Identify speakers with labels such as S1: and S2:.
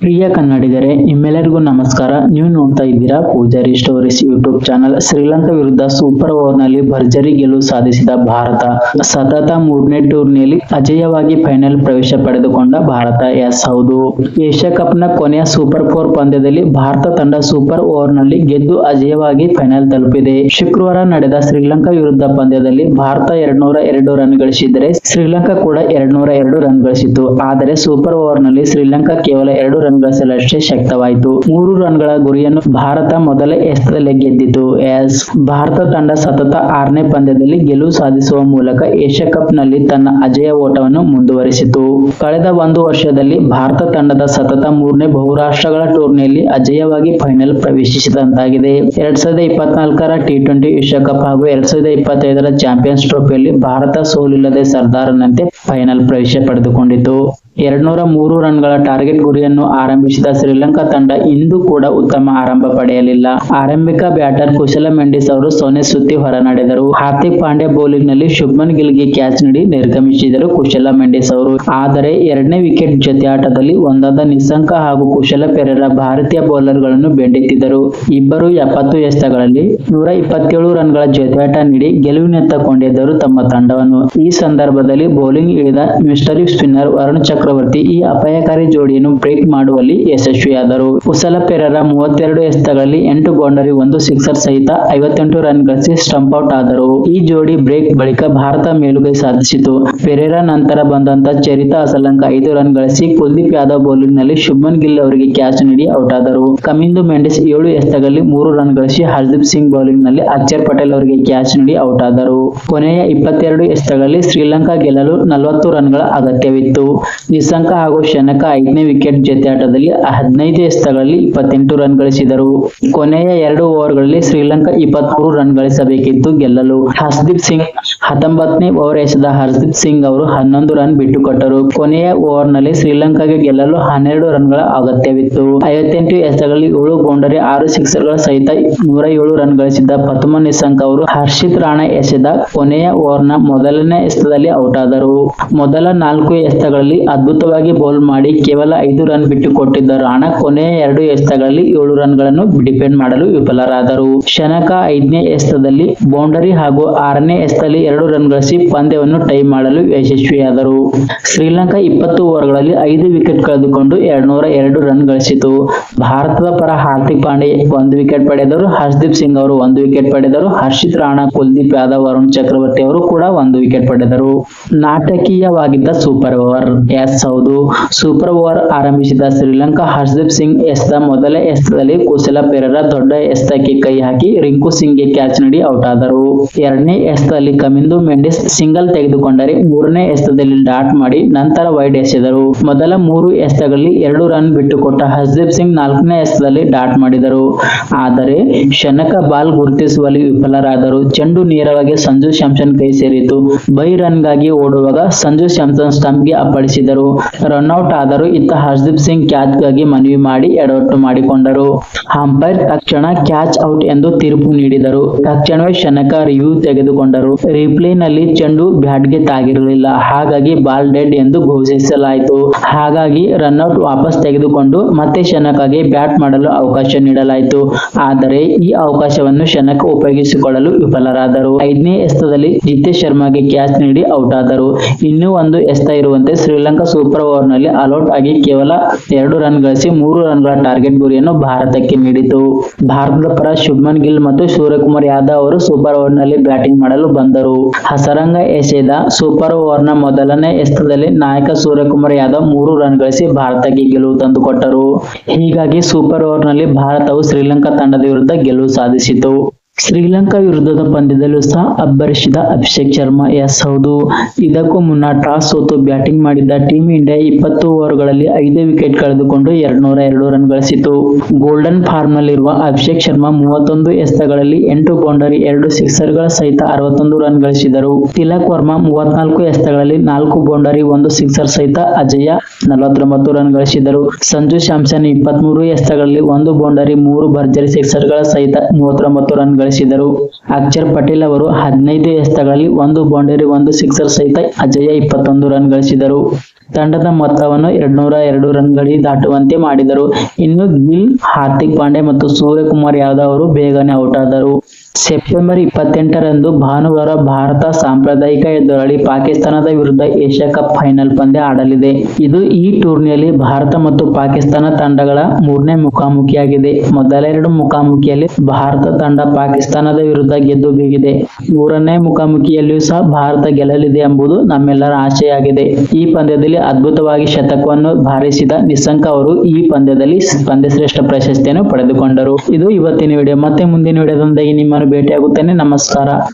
S1: ಪ್ರಿಯ ಕನ್ನಡಿಗರೇ, ನಿಮ್ಮೆಲ್ಲರಿಗೂ ನಮಸ್ಕಾರ. ನೀವು ನೋಡ್ತಾ ಇದ್ದೀರಾ Poojari stories YouTube channel. Sri Lanka ವಿರುದ್ಧ ಸೂಪರ್ ಓವರ್ನಲ್ಲಿ ಭರ್ಜರಿ ಗೆಲುವು ಸಾಧಿಸಿದ ಭಾರತ. ಸತತ ಮೂರನೇ ಟೂರ್ನಿಯಲ್ಲಿ ಅಜೇಯವಾಗಿ ಫೈನಲ್ ಪ್ರವೇಶ ಪಡೆದುಕೊಂಡ ಭಾರತ. ಎಸ್, ಹೌದು. ಏಷ್ಯಾ ಕಪ್ನ ಕೊನೆಯ ಸೂಪರ್ ಫೋರ್ ಪಂದ್ಯದಲ್ಲಿ ಭಾರತ ತಂಡ ಸೂಪರ್ ಓವರ್ನಲ್ಲಿ ಗೆದ್ದು ಅಜೇಯವಾಗಿ ಫೈನಲ್ ತಲುಪಿದೆ. ಶುಕ್ರವಾರ ನಡೆದ ಶ್ರೀಲಂಕಾ ವಿರುದ್ಧ ಪಂದ್ಯದಲ್ಲಿ ಭಾರತ ಎರಡ್ನೂರ ಎರಡು ರನ್ ಗಳಿಸಿದರೆ ಶ್ರೀಲಂಕಾ ಕೂಡ ಎರಡ್ನೂರ ಎರಡು ರನ್ ಗಳಿಸಿತು ಆದರೆ ಸೂಪರ್ ಓವರ್ನಲ್ಲಿ ಶ್ರೀಲಂಕಾ ಕೇವಲ ಎರಡು ರನ್ ಗಳಿಸಲಷ್ಟೇ ಶಕ್ತವಾಯಿತು. ಮೂರು ರನ್ಗಳ ಗುರಿಯನ್ನು ಭಾರತ ಮೊದಲ ಎಸೆತದಲ್ಲೇ ಗೆದ್ದಿತು. ಎಸ್ ಭಾರತ ತಂಡ ಸತತ ಆರನೇ ಪಂದ್ಯದಲ್ಲಿ ಗೆಲುವು ಸಾಧಿಸುವ ಮೂಲಕ ಏಷ್ಯಾ ಕಪ್ನಲ್ಲಿ ತನ್ನ ಅಜಯ ಓಟವನ್ನು ಮುಂದುವರಿಸಿತು. ಕಳೆದ ಒಂದು ವರ್ಷದಲ್ಲಿ ಭಾರತ ತಂಡದ ಸತತ ಮೂರನೇ ಬಹುರಾಷ್ಟ್ರಗಳ ಟೂರ್ನಿಯಲ್ಲಿ ಅಜಯವಾಗಿ ಫೈನಲ್ ಪ್ರವೇಶಿಸಿದಂತಾಗಿದೆ. ಎರಡ್ ಸಾವಿರದ ಇಪ್ಪತ್ನಾಲ್ಕರ ಟಿ ಟ್ವೆಂಟಿ ವಿಶ್ವಕಪ್ ಹಾಗೂ ಎರಡ್ ಸಾವಿರದ ಇಪ್ಪತ್ತೈದರ ಚಾಂಪಿಯನ್ಸ್ ಟ್ರೋಫಿಯಲ್ಲಿ ಭಾರತ ಸೋಲಿಲ್ಲದೆ ಸರ್ದಾರನಂತೆ ಫೈನಲ್ ಪ್ರವೇಶ ಪಡೆದುಕೊಂಡಿತು. ಎರಡ್ನೂರ ಮೂರು ರನ್ಗಳ ಟಾರ್ಗೆಟ್ ಗುರಿಯನ್ನು ಆರಂಭಿಸಿದ ಶ್ರೀಲಂಕಾ ತಂಡ ಇಂದು ಕೂಡ ಉತ್ತಮ ಆರಂಭ ಪಡೆಯಲಿಲ್ಲ. ಆರಂಭಿಕ ಬ್ಯಾಟರ್ ಕುಶಲ ಮೆಂಡಿಸ್ ಅವರು ಸೊನೆ ಸುತ್ತಿ ಹೊರನಡೆದರು. ಹಾರ್ದಿಕ್ ಪಾಂಡ್ಯ ಬೌಲಿಂಗ್ನಲ್ಲಿ ಶುಭ್ಮನ್ ಗಿಲ್ಗೆ ಕ್ಯಾಚ್ ನೀಡಿ ನಿರ್ಗಮಿಸಿದರು ಕುಶಲ ಮೆಂಡಿಸ್ ಅವರು. ಆದರೆ ಎರಡನೇ ವಿಕೆಟ್ ಜೊತೆ ಆಟದಲ್ಲಿ ಒಂದಾದ ನಿಸ್ಸಂಕ ಹಾಗೂ ಕುಶಲ ಪೆರೇರ ಭಾರತೀಯ ಬೌಲರ್ಗಳನ್ನು ಬೆಂಡೆತ್ತಿದ್ದರು. ಇಬ್ಬರು ಎಪ್ಪತ್ತು ಎಸೆತಗಳಲ್ಲಿ ನೂರ ಇಪ್ಪತ್ತೇಳು ರನ್ಗಳ ಜೊತೆಯಾಟ ನೀಡಿ ಗೆಲುವಿನತ್ತ ಕೊಂಡಿದ್ದರು ತಮ್ಮ ತಂಡವನ್ನು. ಈ ಸಂದರ್ಭದಲ್ಲಿ ಬೌಲಿಂಗ್ ಇಳಿದ ಮಿಸ್ಟರಿ ಸ್ಪಿನ್ನರ್ ವರುಣ್ ಚಕ್ರವರ್ತಿ ಈ ಅಪಾಯಕಾರಿ ಜೋಡಿಯನ್ನು ಬ್ರೇಕ್ ಮಾಡುವಲ್ಲಿ ಯಶಸ್ವಿಯಾದರು. ಉಸಲಪೆರರ ಪೆರೇರ ಮೂವತ್ತೆರಡು ಎಸ್ತಗಳಲ್ಲಿ ಎಂಟು ಬೌಂಡರಿ ಒಂದು ಸಿಕ್ಸರ್ ಸಹಿತ ಐವತ್ತೆಂಟು ರನ್ ಗಳಿಸಿ ಸ್ಟಂಪ್ ಔಟ್ ಆದರು. ಈ ಜೋಡಿ ಬ್ರೇಕ್ ಬಳಿಕ ಭಾರತ ಮೇಲುಗೈ ಸಾಧಿಸಿತು. ಪೆರೇರ ನಂತರ ಬಂದಂತ ಚರಿತಾ ಅಸಲಂಕ ಐದು ರನ್ ಗಳಿಸಿ ಕುಲ್ದೀಪ್ ಯಾದವ್ ಬೌಲಿಂಗ್ನಲ್ಲಿ ಶುಭನ್ ಗಿಲ್ ಅವರಿಗೆ ಕ್ಯಾಚ್ ನೀಡಿ ಔಟ್ ಆದರು. ಕಮಿಂದು ಮೆಂಡಿಸ್ ಏಳು ಎಸ್ತಗಳಲ್ಲಿ ಮೂರು ರನ್ ಗಳಿಸಿ ಹರ್ದೀಪ್ ಸಿಂಗ್ ಬೌಲಿಂಗ್ನಲ್ಲಿ ಅಕ್ಷರ್ ಪಟೇಲ್ ಅವರಿಗೆ ಕ್ಯಾಚ್ ನೀಡಿ ಔಟ್ ಆದರು. ಕೊನೆಯ ಇಪ್ಪತ್ತೆರಡು ಎಸ್ತಗಳಲ್ಲಿ ಶ್ರೀಲಂಕಾ ಗೆಲ್ಲಲು ನಲವತ್ತು ರನ್ಗಳ ಅಗತ್ಯವಿತ್ತು. ನಿಸ್ಸಂಕ ಹಾಗೂ ಶನಕ ಐದನೇ ವಿಕೆಟ್ ಜೊತೆ ಆಟದಲ್ಲಿ ಹದಿನೈದು ಎಸೆತಗಳಲ್ಲಿ ಇಪ್ಪತ್ತೆಂಟು ರನ್ ಗಳಿಸಿದರು. ಕೊನೆಯ ಎರಡು ಓವರ್ಗಳಲ್ಲಿ ಶ್ರೀಲಂಕಾ ಇಪ್ಪತ್ಮೂರು ರನ್ ಗಳಿಸಬೇಕಿತ್ತು ಗೆಲ್ಲಲು. ಹರ್ಷದೀಪ್ ಸಿಂಗ್ ಹತ್ತೊಂಬತ್ತನೇ ಓವರ್ ಎಸೆದ ಹರ್ದೀಪ್ ಸಿಂಗ್ ಅವರು ಹನ್ನೊಂದು ರನ್ ಬಿಟ್ಟುಕೊಟ್ಟರು. ಕೊನೆಯ ಓವರ್ನಲ್ಲಿ ಶ್ರೀಲಂಕಾಗೆ ಗೆಲ್ಲಲು ಹನ್ನೆರಡು ರನ್ಗಳ ಅಗತ್ಯವಿತ್ತು. ಐವತ್ತೆಂಟು ಎಸೆತಗಳಲ್ಲಿ ಏಳು ಬೌಂಡರಿ ಆರು ಸಿಕ್ಸರ್ಗಳ ಸಹಿತ ನೂರ ಏಳು ರನ್ ಗಳಿಸಿದ್ದ ಪ್ರಥಮ ನಿಸ್ಸಂಕ ಅವರು ಹರ್ಷಿತ್ ರಾಣಾ ಎಸೆದ ಕೊನೆಯ ಓವರ್ನ ಮೊದಲನೇ ಎಸೆತದಲ್ಲಿ ಔಟ್ ಆದರು ಮೊದಲ ನಾಲ್ಕು ಎಸೆತಗಳಲ್ಲಿ ಅದ್ಭುತವಾಗಿ ಬೌಲ್ ಮಾಡಿ ಕೇವಲ ಐದು ರನ್ ಬಿಟ್ಟು ಕೊಟ್ಟಿದ್ದ ರಾಣಾ ಕೊನೆಯ ಎರಡು ಎಸ್ತಗಳಲ್ಲಿ ಏಳು ರನ್ಗಳನ್ನು ಡಿಪೆಂಡ್ ಮಾಡಲು ವಿಫಲರಾದರು. ಶನಕ ಐದನೇ ಎಸ್ತದಲ್ಲಿ ಬೌಂಡರಿ ಹಾಗೂ ಆರನೇ ಎಸ್ತದಲ್ಲಿ ಎರಡು ರನ್ ಗಳಿಸಿ ಪಂದ್ಯವನ್ನು ಟೈ ಮಾಡಲು ಯಶಸ್ವಿಯಾದರು. ಶ್ರೀಲಂಕಾ ಇಪ್ಪತ್ತು ಓವರ್ಗಳಲ್ಲಿ ಐದು ವಿಕೆಟ್ ಕಳೆದುಕೊಂಡು ಎರಡ್ನೂರ ಎರಡು ರನ್ ಗಳಿಸಿತು. ಭಾರತದ ಪರ ಹಾರ್ದಿಕ್ ಪಾಂಡೆ ಒಂದು ವಿಕೆಟ್ ಪಡೆದರು. ಹರ್ಷದೀಪ್ ಸಿಂಗ್ ಅವರು ಒಂದು ವಿಕೆಟ್ ಪಡೆದರು. ಹರ್ಷಿತ್ ರಾಣಾ, ಕುಲ್ದೀಪ್ ಯಾದವ್ ವರುಣ್ ಚಕ್ರವರ್ತಿ ಅವರು ಕೂಡ ಒಂದು ವಿಕೆಟ್ ಪಡೆದರು. ನಾಟಕೀಯವಾಗಿದ್ದ ಸೂಪರ್ ಓವರ್ ಎಸ್. ಹೌದು. ಸೂಪರ್ ಓವರ್ ಆರಂಭಿಸಿದ ಶ್ರೀಲಂಕಾ ಹರ್ಷದೀಪ್ ಸಿಂಗ್ ಎಸ್ತ ಮೊದಲ ಎಸ್ತದಲ್ಲಿ ಕುಶಲ ಪೇರರ ದೊಡ್ಡ ಎಸ್ತಕ್ಕೆ ಕೈ ಹಾಕಿ ರಿಂಕು ಸಿಂಗ್ಗೆ ಕ್ಯಾಚ್ ನೀಡಿ ಔಟ್ ಆದರು. ಎರಡನೇ ಎಸ್ತದಲ್ಲಿ ಕಮಿಂದು ಮೆಂಡಿಸ್ ಸಿಂಗಲ್ ತೆಗೆದುಕೊಂಡರೆ ಮೂರನೇ ಎಸ್ತದಲ್ಲಿ ಡಾಟ್ ಮಾಡಿ ನಂತರ ವೈಡ್ ಎಸೆದರು. ಮೊದಲ ಮೂರು ಎಸ್ತಗಳಲ್ಲಿ ಎರಡು ರನ್ ಬಿಟ್ಟುಕೊಟ್ಟ ಹರ್ಷದೀಪ್ ಸಿಂಗ್ ನಾಲ್ಕನೇ ಎಸ್ತದಲ್ಲಿ ಡಾಟ್ ಮಾಡಿದರು. ಆದರೆ ಶನಕ ಬಾಲ್ ಗುರುತಿಸುವಲ್ಲಿ ವಿಫಲರಾದರು. ಚೆಂಡು ನೇರವಾಗಿ ಸಂಜು ಸ್ಯಾಮ್ಸನ್ ಕೈ ಸೇರಿತು. ಬೈ ರನ್ಗಾಗಿ ಓಡುವಾಗ ಸಂಜು ಸ್ಯಾಮ್ಸನ್ ಸ್ಟಂಪ್ಗೆ ಅಪ್ಪಳಿಸಿದರು. ರನ್ಔಟ್ ಆದರೂ ಇತ್ತ ಹರ್ದೀಪ್ ಸಿಂಗ್ ಕ್ಯಾಚ್ಗಾಗಿ ಮನವಿ ಮಾಡಿ ಎಡವಟ್ಟು ಮಾಡಿಕೊಂಡರು. ಅಂಪೈರ್ ತಕ್ಷಣ ಕ್ಯಾಚ್ ಔಟ್ ಎಂದು ತೀರ್ಪು ನೀಡಿದರು. ತಕ್ಷಣವೇ ಶನಕ ರಿವ್ಯೂ ತೆಗೆದುಕೊಂಡರು. ರಿಪ್ಲೇನಲ್ಲಿ ಚೆಂಡು ಬ್ಯಾಟ್ಗೆ ತಾಗಿರಲಿಲ್ಲ. ಹಾಗಾಗಿ ಬಾಲ್ ಡೆಡ್ ಎಂದು ಘೋಷಿಸಲಾಯಿತು. ಹಾಗಾಗಿ ರನ್ಔಟ್ ವಾಪಸ್ ತೆಗೆದುಕೊಂಡು ಮತ್ತೆ ಶನಕಗೆ ಬ್ಯಾಟ್ ಮಾಡಲು ಅವಕಾಶ ನೀಡಲಾಯಿತು. ಆದರೆ ಈ ಅವಕಾಶವನ್ನು ಶನಕ ಉಪಯೋಗಿಸಿಕೊಳ್ಳಲು ವಿಫಲರಾದರು. ಐದನೇ ಎಸ್ತದಲ್ಲಿ ಜಿತೇಶ್ ಶರ್ಮಾಗೆ ಕ್ಯಾಚ್ ನೀಡಿ ಔಟ್ ಆದರು. ಇನ್ನೂ ಒಂದು ಎಸ್ತ ಇರುವಂತೆ ಶ್ರೀಲಂಕಾ ಸೂಪರ್ ಓವರ್ನಲ್ಲಿ ಆಲ್ಔಟ್ ಆಗಿ ಕೇವಲ ಎರಡು ರನ್ ಗಳಿಸಿ ಮೂರು ರನ್ಗಳ ಟಾರ್ಗೆಟ್ ಗುರಿಯನ್ನು ಭಾರತಕ್ಕೆ ನೀಡಿತು. ಭಾರತದ ಪರ ಶುಭ್ಮನ್ ಗಿಲ್ ಮತ್ತು ಸೂರ್ಯಕುಮಾರ್ ಯಾದವ್ ಅವರು ಸೂಪರ್ ಓವರ್ನಲ್ಲಿ ಬ್ಯಾಟಿಂಗ್ ಮಾಡಲು ಬಂದರು. ಹಸರಂಗ ಎಸೆದ ಸೂಪರ್ ಓವರ್ನ ಮೊದಲನೇ ಎಸೆತದಲ್ಲಿ ನಾಯಕ ಸೂರ್ಯಕುಮಾರ್ ಯಾದವ್ ಮೂರು ರನ್ ಗಳಿಸಿ ಭಾರತಕ್ಕೆ ಗೆಲುವು ತಂದುಕೊಟ್ಟರು. ಹೀಗಾಗಿ ಸೂಪರ್ ಓವರ್ನಲ್ಲಿ ಭಾರತವು ಶ್ರೀಲಂಕಾ ತಂಡದ ವಿರುದ್ಧ ಗೆಲುವು ಸಾಧಿಸಿತು. ಶ್ರೀಲಂಕಾ ವಿರುದ್ಧದ ಪಂದ್ಯದಲ್ಲೂ ಸಹ ಅಬ್ಬರಿಸಿದ ಅಭಿಷೇಕ್ ಶರ್ಮಾ ಎಸ್ ಹೌದು ಇದಕ್ಕೂ ಮುನ್ನ ಟಾಸ್ ಸೋತು ಬ್ಯಾಟಿಂಗ್ ಮಾಡಿದ್ದ ಟೀಂ ಇಂಡಿಯಾ ಇಪ್ಪತ್ತು ಓವರ್ಗಳಲ್ಲಿ ಐದು ವಿಕೆಟ್ ಕಳೆದುಕೊಂಡು ಎರಡ್ನೂರ ಎರಡು ರನ್ ಗಳಿಸಿತು. ಗೋಲ್ಡನ್ ಫಾರ್ಮ್ ನಲ್ಲಿರುವ ಅಭಿಷೇಕ್ ಶರ್ಮಾ ಮೂವತ್ತೊಂದು ಎಸ್ತಗಳಲ್ಲಿ ಎಂಟು ಬೌಂಡರಿ, ಎರಡು ಸಿಕ್ಸರ್ಗಳ ಸಹಿತ ಅರವತ್ತೊಂದು ರನ್ ಗಳಿಸಿದರು. ತಿಲಕ್ ವರ್ಮಾ ಮೂವತ್ನಾಲ್ಕು ಎಸ್ತಗಳಲ್ಲಿ ನಾಲ್ಕು ಬೌಂಡರಿ, ಒಂದು ಸಿಕ್ಸರ್ ಸಹಿತ ಅಜಯ ನಲವತ್ತೊಂಬತ್ತು ರನ್ ಗಳಿಸಿದರು. ಸಂಜು ಸ್ಯಾಮ್ಸನ್ ಇಪ್ಪತ್ಮೂರು ಎಸ್ತಗಳಲ್ಲಿ ಒಂದು ಬೌಂಡರಿ, ಮೂರು ಭರ್ಜರಿ ಸಿಕ್ಸರ್ಗಳ ಸಹಿತ ಮೂವತ್ತೊಂಬತ್ತು ರನ್ ಗಳಿಸಿದರು. ಗಳಿಸಿದರು ಅಕ್ಷರ್ ಪಟೇಲ್ ಅವರು ಹದಿನೈದು ಎಸೆತಗಳಲ್ಲಿ ಒಂದು ಬೌಂಡರಿ, ಒಂದು ಸಿಕ್ಸರ್ ಸಹಿತ ಅಜಯ ಇಪ್ಪತ್ತೊಂದು ರನ್ ಗಳಿಸಿದರು. ತಂಡದ ಮೊತ್ತವನ್ನು ಎರಡ್ನೂರ ಎರಡು ರನ್ ಗಡಿ ದಾಟುವಂತೆ ಮಾಡಿದರು. ಇನ್ನು ಗಿಲ್, ಹಾರ್ದಿಕ್ ಪಾಂಡೆ ಮತ್ತು ಸೂರ್ಯಕುಮಾರ್ ಯಾದವ್ ಅವರು ಬೇಗನೆ ಔಟ್ ಆದರು. ಸೆಪ್ಟೆಂಬರ್ ಇಪ್ಪತ್ತೆಂಟರಂದು ಭಾನುವಾರ ಭಾರತ ಸಾಂಪ್ರದಾಯಿಕ ಎದುರಾಳಿ ಪಾಕಿಸ್ತಾನದ ವಿರುದ್ಧ ಏಷ್ಯಾ ಕಪ್ ಫೈನಲ್ ಪಂದ್ಯ ಆಡಲಿದೆ. ಇದು ಈ ಟೂರ್ನಿಯಲ್ಲಿ ಭಾರತ ಮತ್ತು ಪಾಕಿಸ್ತಾನ ತಂಡಗಳ ಮೂರನೇ ಮುಖಾಮುಖಿಯಾಗಿದೆ. ಮೊದಲೆರಡು ಮುಖಾಮುಖಿಯಲ್ಲಿ ಭಾರತ ತಂಡ ಪಾಕಿಸ್ತಾನದ ವಿರುದ್ಧ ಗೆದ್ದು ಬೀಗಿದೆ. ಮೂರನೇ ಮುಖಾಮುಖಿಯಲ್ಲಿಯೂ ಸಹ ಭಾರತ ಗೆಲ್ಲಲಿದೆ ಎಂಬುದು ನಮ್ಮೆಲ್ಲರ ಆಶೆಯಾಗಿದೆ. ಈ ಪಂದ್ಯದಲ್ಲಿ ಅದ್ಭುತವಾಗಿ ಶತಕವನ್ನು ಬಾರಿಸಿದ ನಿಸ್ಸಂಕ ಅವರು ಈ ಪಂದ್ಯದಲ್ಲಿ ಪಂದ್ಯಶ್ರೇಷ್ಠ ಪ್ರಶಸ್ತಿಯನ್ನು ಪಡೆದುಕೊಂಡರು. ಇದು ಇವತ್ತಿನ ವಿಡಿಯೋ. ಮತ್ತೆ ಮುಂದಿನ ವಿಡಿಯೋದೊಂದಿಗೆ ನಿಮ್ಮನ್ನು ಭೇಟಿಯಾಗುತ್ತೇನೆ. ನಮಸ್ಕಾರ.